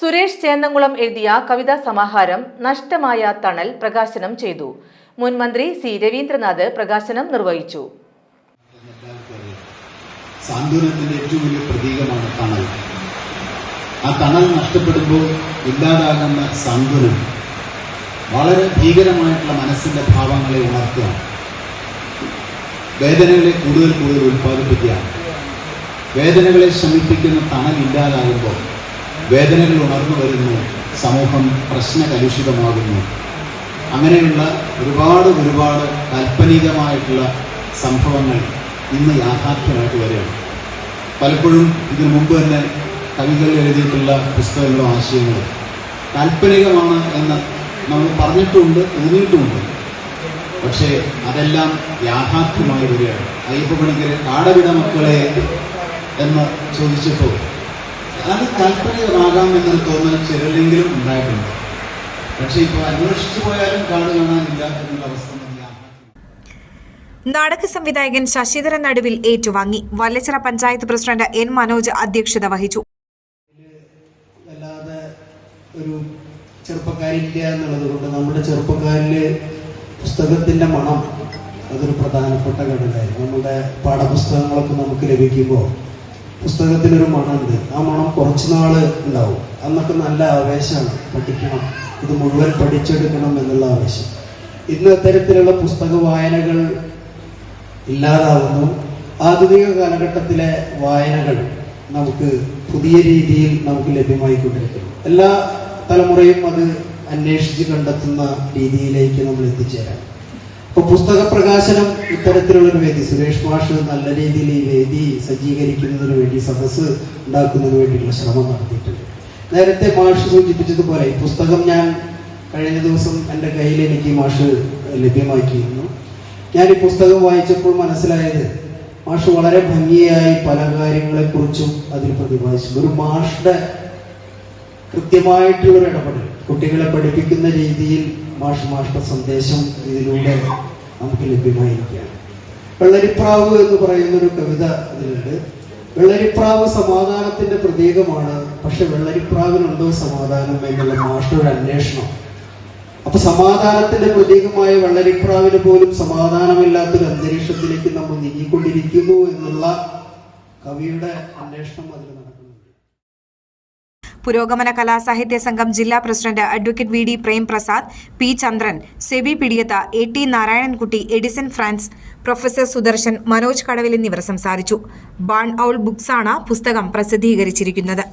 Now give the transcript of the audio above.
സുരേഷ് ചേന്നംകുളം എഴുതിയ കവിതാ സമാഹാരം നഷ്ടമായ തണൽ പ്രകാശനം ചെയ്തു. മുൻ മന്ത്രി സി രവീന്ദ്രനാഥ് പ്രകാശനം നിർവഹിച്ചു. സാന്ത്വനത്തിന്റെ ഏറ്റവും വലിയ പ്രതീകമാണ് തണൽ. ആ തണൽ നഷ്ടപ്പെടുമ്പോൾ ഇല്ലാതാകുന്ന സാന്ത്വനം വളരെ ഭീകരമായിട്ടുള്ള മനസ്സിന്റെ ഭാവങ്ങളെ ഉണർത്തുക. വേദനകളെ കൂടുതൽ കൂടുതൽ ഉൽപ്പാദിപ്പിക്കുക. വേദനകളെ ശമിപ്പിക്കുന്ന തണൽ ഇല്ലാതാകുമ്പോൾ വേദനകൾ ഉണർന്നു വരുന്നു സമൂഹം പ്രശ്നകലുഷിതമാകുന്നു. അങ്ങനെയുള്ള ഒരുപാട് ഒരുപാട് കാൽപ്പനികമായിട്ടുള്ള സംഭവങ്ങൾ ഇന്ന് യാഥാർത്ഥ്യമായിട്ട് വരികയാണ് പലപ്പോഴും ഇതിനു മുമ്പ് തന്നെ കവികൾ എഴുതിയിട്ടുള്ള പുസ്തകങ്ങളും ആശയങ്ങളും കാൽപ്പനികമാണ് എന്ന് നമ്മൾ പറഞ്ഞിട്ടുമുണ്ട് തോന്നിയിട്ടുമുണ്ട് പക്ഷേ അതെല്ലാം യാഥാർത്ഥ്യമായി വരികയാണ്. അയ്യപ്പ പണിക്കര് കാടവിട മക്കളെ എന്ന് ചോദിച്ചപ്പോൾ അത് താല്പര്യമാകാം എന്നൊരു തോന്നൽ ചിലരെങ്കിലും ഉണ്ടായിട്ടുണ്ട്. പക്ഷെ ഇപ്പോൾ അന്വേഷിച്ചു പോയാലും കാട് കാണാനില്ല എന്നുള്ള അവസ്ഥ നാടക സംവിധായകൻ ശശിധരൻ നടുവിൽ ഏറ്റുവാങ്ങി. വല്ലച്ചിറ പഞ്ചായത്ത് പ്രസിഡന്റ് എൻ മനോജ് അധ്യക്ഷത വഹിച്ചു. അല്ലാതെ ഒരു ചെറുപ്പക്കാരില്ല എന്നുള്ളത് കൊണ്ട് നമ്മുടെ ചെറുപ്പക്കാരിൽ പുസ്തകത്തിന്റെ മണം അതൊരു പ്രധാനപ്പെട്ട ഘടകമായിരുന്നു. നമ്മുടെ പാഠപുസ്തകങ്ങളൊക്കെ നമുക്ക് ലഭിക്കുമ്പോൾ പുസ്തകത്തിനൊരു മണമുണ്ട്. ആ മണം കുറച്ചു നാൾ ഉണ്ടാവും. അന്നൊക്കെ നല്ല ആവേശമാണ്. പഠിക്കണം. ഇത് മുഴുവൻ പഠിച്ചെടുക്കണം എന്നുള്ള ആവേശം. ഇന്ന് അത്തരത്തിലുള്ള പുസ്തക വായനകൾ ഇല്ലാതാവുന്നു. ആധുനിക കാലഘട്ടത്തിലെ വായനകൾ നമുക്ക് പുതിയ രീതിയിൽ നമുക്ക് ലഭ്യമായിക്കൊണ്ടിരിക്കുന്നു എല്ലാ തലമുറയും അത് അന്വേഷിച്ച് കണ്ടെത്തുന്ന രീതിയിലേക്ക് നമ്മൾ എത്തിച്ചേരാം. ഇപ്പൊ പുസ്തക പ്രകാശനം ഇത്തരത്തിലുള്ളൊരു വേദി. സുരേഷ് മാഷ് നല്ല രീതിയിൽ ഈ വേദി സജ്ജീകരിക്കുന്നതിന് വേണ്ടി സദസ്സ് ഉണ്ടാക്കുന്നതിന് വേണ്ടിയിട്ടുള്ള ശ്രമം നടത്തിയിട്ടുണ്ട്. നേരത്തെ മാഷ് സൂചിപ്പിച്ചതുപോലെ ഈ പുസ്തകം ഞാൻ കഴിഞ്ഞ ദിവസം എന്റെ കയ്യിൽ എനിക്ക് മാഷ് ലഭ്യമാക്കിയിരുന്നു. ഞാൻ ഈ പുസ്തകം വായിച്ചപ്പോൾ മനസ്സിലായത് മാഷ് വളരെ ഭംഗിയായി പല കാര്യങ്ങളെക്കുറിച്ചും അതിൽ പ്രതിപാദിച്ചു ഒരു മാഷുടെ കൃത്യമായിട്ടുള്ളൊരു ഇടപെടൽ. കുട്ടികളെ പഠിപ്പിക്കുന്ന രീതിയിൽ മാഷ് മാഷ്ടെ സന്ദേശം ഇതിലൂടെ നമുക്ക് ലഭ്യമായിരിക്കുകയാണ്. വെള്ളരിപ്രാവ് എന്ന് പറയുന്ന ഒരു കവിത അതിലുണ്ട്. വെള്ളരിപ്രാവ് സമാധാനത്തിന്റെ പ്രതീകമാണ്. പക്ഷെ വെള്ളരിപ്രാവിനുണ്ടോ സമാധാനം എന്നുള്ള മാഷയുടെ അന്വേഷണം. അപ്പൊ സമാധാനത്തിന്റെ പ്രതീകമായ വെള്ളരിപ്രാവിന് പോലും സമാധാനമില്ലാത്തൊരു അന്തരീക്ഷത്തിലേക്ക് നമ്മൾ നീങ്ങിക്കൊണ്ടിരിക്കുന്നു എന്നുള്ള കവിയുടെ അന്വേഷണം അതിൽ നടക്കുന്നുണ്ട് പുരോഗമന കലാസാഹിത്യ സംഘം ജില്ലാ president advocate V D Premprasad P Chandran Sebi Pidiyatha A T Narayanankutty Edison Frans professor Sudarshan Manoj Kadavil എന്നിവർ സംസാരിച്ചു. ബാൺ ഔൾ ബുക്സാണ് പുസ്തകം പ്രസിദ്ധീകരിച്ചിരിക്കുന്നത്.